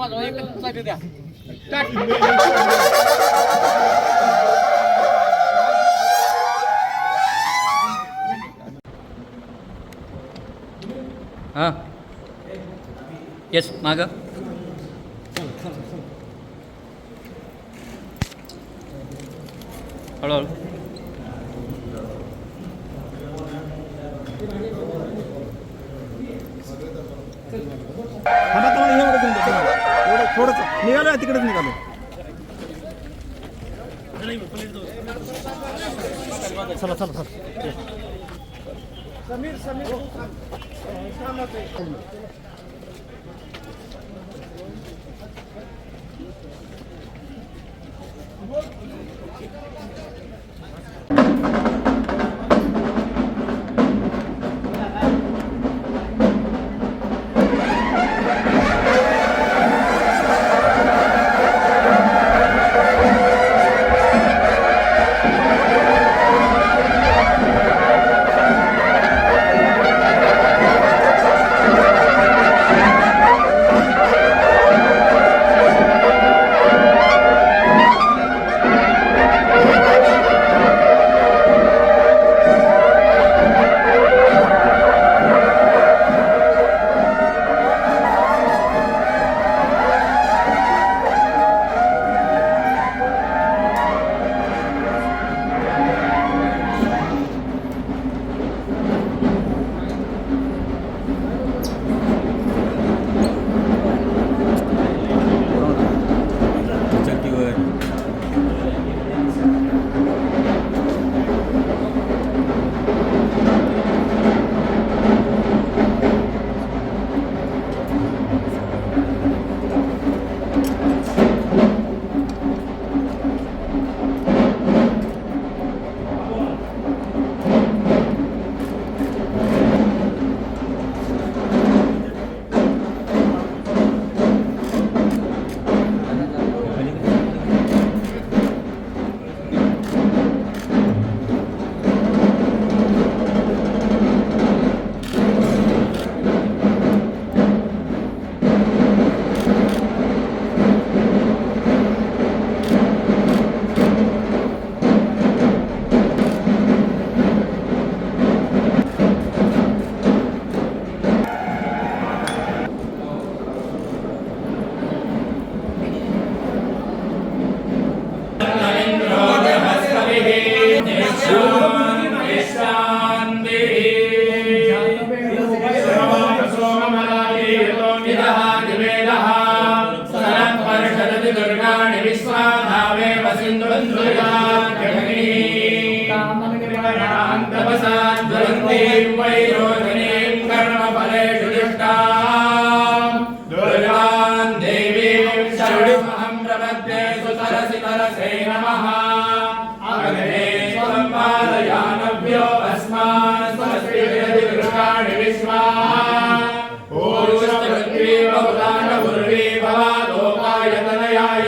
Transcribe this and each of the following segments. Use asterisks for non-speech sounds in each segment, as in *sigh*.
वाजवा एकच साठी द्या टाक. हां येस मागं हळूहळू निघालो आहे तिकडेच निघालो. चला चला चला. दुर्गान् వాయుడిమహం ప్రపద్యే సుతరసి తరసే నమ. అగ్నే స్వం పాదయానవ్యో అస్మాన్ స్వస్తి విరది గృహాణి విశ్వా ఓరుషపృథ్వీ బహుదాన గుర్వీ భవాదోపాయ తనయాయ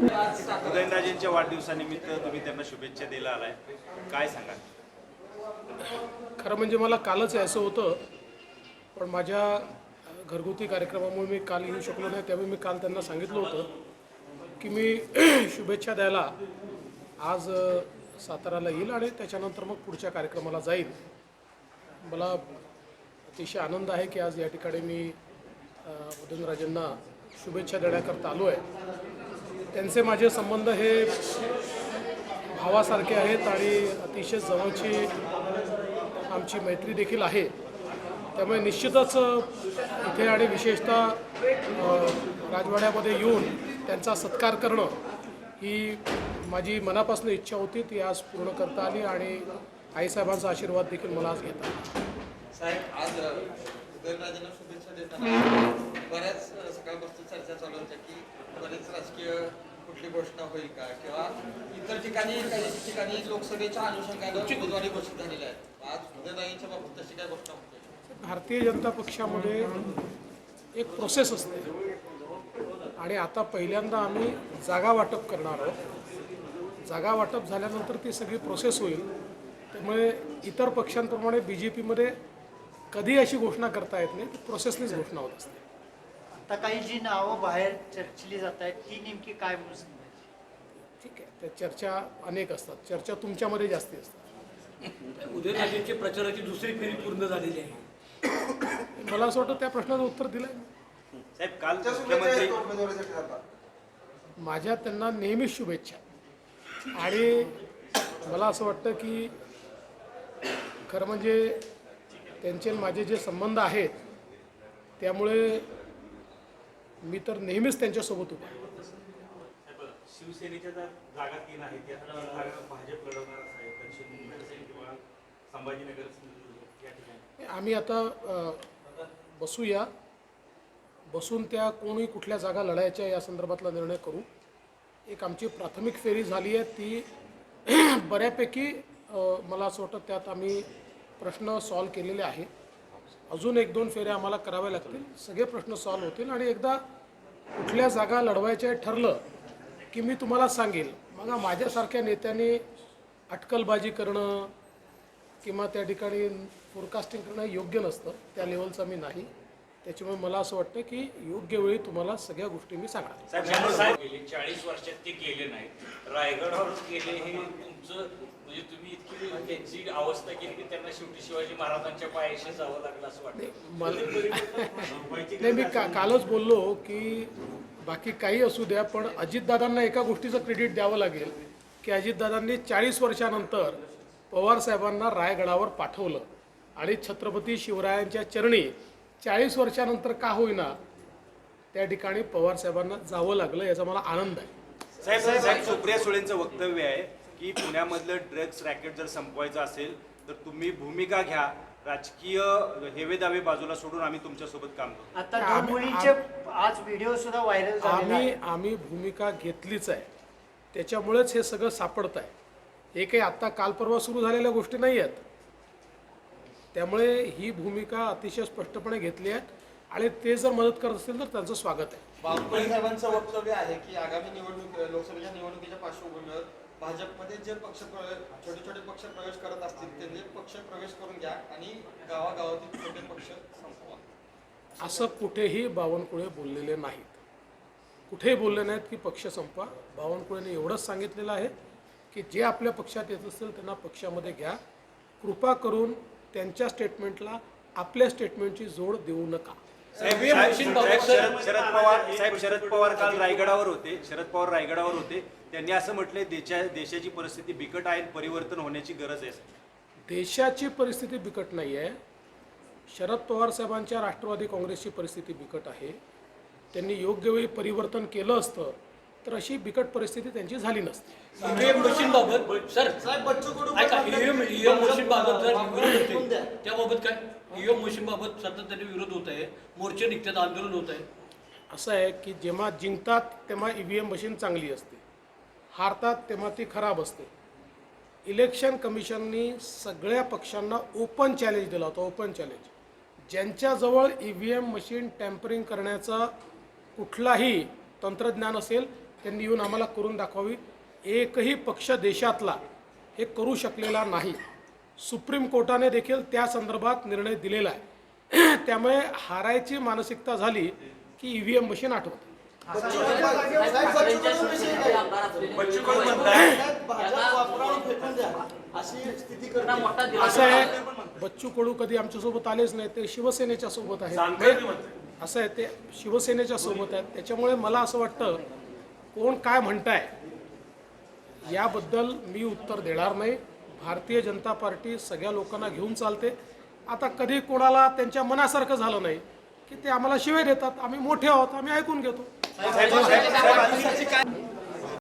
उदयनराजेंच्या वाढदिवसानिमित्त तुम्ही त्यांना शुभेच्छा द्यायला आलाय. काय सांगा खरं म्हणजे मला कालच यायचं होतं पण माझ्या घरगुती कार्यक्रमामुळे मी काल येऊ शकलो नाही त्यावेळी मी काल त्यांना सांगितलं होतं की मी *clears throat* शुभेच्छा द्यायला आज साताराला येईल आणि त्याच्यानंतर मग पुढच्या कार्यक्रमाला जाईल. मला अतिशय आनंद आहे की आज या ठिकाणी मी उदयनराजेंना शुभेच्छा देण्याकरता आलो आहे. त्यांचे माझे संबंध हे भावासारखे आहेत आणि अतिशय जवळची आमची मैत्री देखील आहे. त्यामुळे निश्चितच इथे आणि विशेषतः राजवाड्यामध्ये येऊन त्यांचा सत्कार करणं ही माझी मनापासून इच्छा होती. ती आज पूर्ण करता आली आणि आईसाहेबांचा आशीर्वाद देखील मला आज घेता आला. साहेब आज उदयनराजेंना शुभेच्छा देताना बऱ्याच सकाळपासून चर्चा चालू होत्या की बरेच राजकीय कुठली घोषणा होईल का? किंवा इतर ठिकाणी काही ठिकाणी लोकसभेच्या अनुषंगानं उमेदवारी घोषित झालेल्या आहेत. आज उदयनराजेंच्या बाबतीत तशी काय घोषणा होते? भारतीय जनता पक्षामध्ये एक प्रोसेस असते. आणि आता पहिल्यांदा आम्ही जागा वाटप करणार आहोत. जागा वाटप झाल्यानंतर ती सगळी प्रोसेस होईल. त्यामुळे इतर पक्षांप्रमाणे बी जे पीमध्ये कधी अशी घोषणा करता येत नाही ती प्रोसेसनीच घोषणा होत असते. आता काही जी नावं बाहेर चर्चिली जात आहेत ती नेमकी काय म्हणून ठीक आहे त्या चर्चा अनेक असतात. चर्चा तुमच्यामध्ये जास्ती असतात. उदयनराजेंची प्रचाराची दुसरी फेरी पूर्ण झालेली आहे. मला असं वाटतं त्या प्रश्नाचं उत्तर दिलं साहेब मुख्यमंत्री माझ्या त्यांना नेहमीच शुभेच्छा. आणि मला असं वाटतं की खरं म्हणजे त्यांचे माझे जे संबंध आहेत त्यामुळे मी तर नेहमीच त्यांच्यासोबत. शिवसेनेच्या जागा तीन आहेत भाजप लढवणार किंवा संभाजीनगर या ठिकाणी. आम्ही आता बसूया. बसून त्या कोणी कुठल्या जागा लढायच्या या संदर्भातला निर्णय करू. एक आमची प्राथमिक फेरी झाली आहे ती *clears throat* बऱ्यापैकी मला असं वाटतं त्यात आम्ही प्रश्न सॉल्व केलेले आहे अजून एक दोन फेऱ्या आम्हाला कराव्या लागतील. सगळे प्रश्न सॉल्व होतील आणि एकदा कुठल्या जागा लढवायच्या ठरलं की मी तुम्हाला सांगेल. मग माझ्यासारख्या नेत्यांनी अटकलबाजी करणं किंवा त्या ठिकाणी फोरकास्टिंग करणं योग्य नसतं. त्या लेवलचं मी नाही. त्याच्यामुळे मला असं वाटतं की योग्य वेळी तुम्हाला सगळ्या गोष्टी मी सांगणार. गेले चाळीस वर्षात ते गेले नाही रायगडावर गेले हे तुमचं म्हणजे तुम्ही इतकी त्यांची अवस्था केली की त्यांना शेवटी शिवाजी महाराजांच्या पायाशी जावं लागलं असं वाटतं. नाही मी का कालच बोललो की बाकी काही असू द्या पण अजितदादांना एका गोष्टीचं क्रेडिट द्यावं लागेल की अजितदादांनी चाळीस वर्षानंतर पवारसाहेबांना रायगडावर पाठवलं. आणि छत्रपती शिवरायांच्या चरणी चाळीस वर्षानंतर का होईना त्या ठिकाणी पवारसाहेबांना जावं लागलं याचा मला आनंद आहे. साहेब साहेब सुप्रिया सुळेंचं वक्तव्य आहे. की पुण्यामधलं ड्रग्स रॅकेट जर संपवायचं असेल तर तुम्ही भूमिका घ्या. राजकीय हेवे दावे बाजूला सोडून आम्ही तुमच्यासोबत काम करू. आता दोन आम्ही- मुलींचे आज व्हिडिओ सुद्धा व्हायरल झालेला आम्ही आहे आम्ही भूमिका घेतलीच आहे. त्याच्यामुळेच हे सगळं सापडत आहे. हे काही आत्ता काल परवा सुरू झालेल्या गोष्टी नाही आहेत. त्यामुळे ही भूमिका अतिशय स्पष्टपणे घेतली आहे आणि ते जर मदत करत असतील तर त्यांचं स्वागत आहे. बावनकुळे साहेबांचं वक्तव्य आहे की आगामी निवडणूक लोकसभेच्या निवडणुकीच्या पार्श्वभूमीवर भाजपमध्ये जे पक्ष प्रवेश छोटे छोटे पक्ष प्रवेश करत असतील त्यांनी पक्ष प्रवेश करून घ्या आणि गावागावातील छोटे पक्ष संपवा. असं कुठेही बावनकुळे बोललेले नाहीत. कुठेही बोलले नाहीत की पक्ष संपवा. बावनकुळेने एवढंच सांगितलेलं आहे की जे आपल्या पक्षात येत असतील त्यांना पक्षामध्ये घ्या. कृपा करून त्यांच्या स्टेटमेंटला आपल्या स्टेटमेंटची जोड देऊ नका. साहेब शरद पवार साहेब शरद पवार काल रायगडावर होते. शरद पवार रायगडावर होते. त्यांनी असं म्हटलंय देशा देशाची परिस्थिती बिकट आहे परिवर्तन होण्याची गरज आहे देशाची परिस्थिती बिकट नाही आहे शरद पवार साहेबांच्या राष्ट्रवादी काँग्रेसची परिस्थिती बिकट आहे. त्यांनी योग्य वेळी परिवर्तन केलं असतं तर अशी बिकट परिस्थिती त्यांची झाली नसती. ईव्हीएम सर ऐका ईव्हीएम ईव्हीएम मशीन बाबत जर विरोध होते त्याबाबत काय? ईव्हीएम मशीन बाबत सातत्याने विरोध होत आहे मोर्चे निघतात आंदोलन होत आहे. असं आहे की जेव्हा जिंकतात तेव्हा ई व्ही एम मशीन चांगली असते. हारतात तेव्हा ती खराब असते. इलेक्शन कमिशननी सगळ्या पक्षांना ओपन चॅलेंज दिला होता open challenge ज्यांच्याजवळ E V M machine tampering करण्याचा कुठलाही तंत्रज्ञान असेल त्यांनी येऊन आम्हाला करून दाखवावी. एकही पक्ष देशातला हे करू शकलेला नाही. सुप्रीम कोर्टाने देखील त्या संदर्भात निर्णय दिलेला आहे. *clears throat* त्यामुळे हारायची मानसिकता झाली की ई व्ही एम मशीन आठवते. असं आहे बच्चू कडू कधी आमच्यासोबत आलेच नाही ते शिवसेनेच्या सोबत आहेत. असं आहे ते शिवसेनेच्या सोबत आहेत. त्याच्यामुळे मला असं वाटतं कोण काय म्हणताय याबद्दल मी उत्तर देणार नाही. भारतीय जनता पार्टी सगळ्या लोकांना घेऊन चालते. आता कधी कोणाला त्यांच्या मनासारखं झालं नाही की ते आम्हाला शिवाय देतात. आम्ही मोठे आहोत आम्ही ऐकून घेतो. 아, 잘, 잘, 잘, 잘 만드셨을까요?